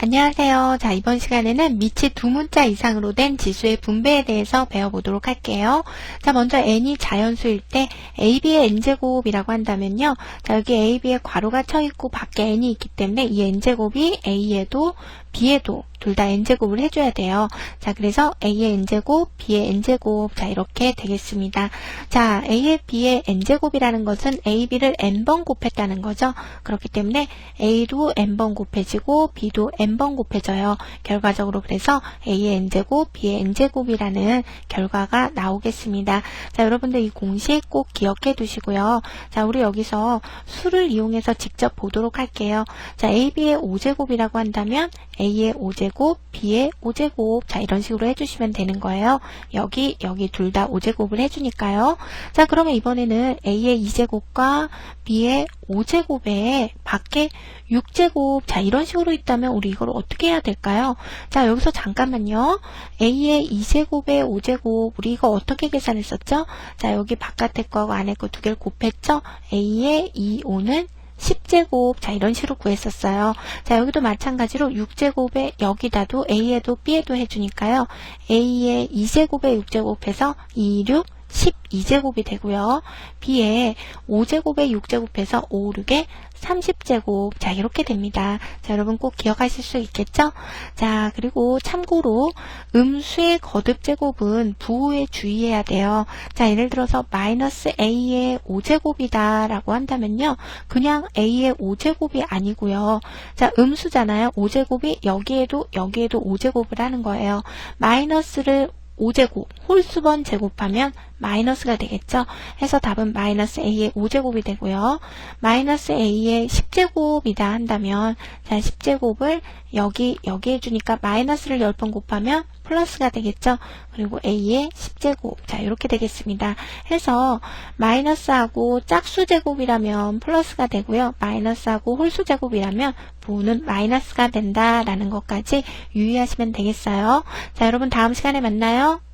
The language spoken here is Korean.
안녕하세요. 자, 이번 시간에는 밑이 두 문자 이상으로 된 지수의 분배에 대해서 배워보도록 할게요. 자, 먼저 n이 자연수일 때 ab의 n제곱이라고 한다면요. 자, 여기 ab에 괄호가 쳐 있고 밖에 n이 있기 때문에 이 n제곱이 a에도 b에도 둘 다 n제곱을 해줘야 돼요. 자, 그래서 a의 n제곱, b의 n제곱, 자, 이렇게 되겠습니다. 자, a의 b의 n제곱이라는 것은 ab를 n번 곱했다는 거죠. 그렇기 때문에 a도 n번 곱해지고 b도 n번 곱해져요. 결과적으로 그래서 a의 n제곱, b의 n제곱이라는 결과가 나오겠습니다. 자, 여러분들 이 공식 꼭 기억해 두시고요. 자, 우리 여기서 수를 이용해서 직접 보도록 할게요. 자, ab의 5제곱이라고 한다면 a의 5제곱, b의 5제곱. 자, 이런 식으로 해주시면 되는 거예요. 여기, 여기 둘 다 5제곱을 해주니까요. 자, 그러면 이번에는 a의 2제곱과 b의 5제곱에 밖에 6제곱. 자, 이런 식으로 있다면 우리 이걸 어떻게 해야 될까요? 자, 여기서 잠깐만요. a의 2제곱에 5제곱. 우리 이거 어떻게 계산했었죠? 자, 여기 바깥에 거하고 안에 거 두 개를 곱했죠? a의 2, 5는 10제곱 자 이런 식으로 구했었어요. 자 여기도 마찬가지로 6제곱에 여기다도 A에도 B에도 해주니까요. A의 2제곱에 6제곱해서 2, 6, 12제곱이 되고요. B에 5제곱에 6제곱해서 5, 6에 30제곱. 자, 이렇게 됩니다. 자, 여러분 꼭 기억하실 수 있겠죠? 자, 그리고 참고로 음수의 거듭 제곱은 부호에 주의해야 돼요. 자, 예를 들어서 마이너스 a의 5제곱이다 라고 한다면요. 그냥 a의 5제곱이 아니고요. 자, 음수잖아요. 5제곱이 여기에도 여기에도 5제곱을 하는 거예요. 마이너스를 5제곱, 홀수번 제곱하면 마이너스가 되겠죠? 해서 답은 마이너스 a의 5제곱이 되고요. 마이너스 a의 10제곱이다 한다면 자 10제곱을 여기 여기 해주니까 마이너스를 10번 곱하면 플러스가 되겠죠? 그리고 a의 10제곱 자 이렇게 되겠습니다. 해서 마이너스하고 짝수 제곱이라면 플러스가 되고요. 마이너스하고 홀수 제곱이라면 부호는 마이너스가 된다라는 것까지 유의하시면 되겠어요. 자 여러분 다음 시간에 만나요.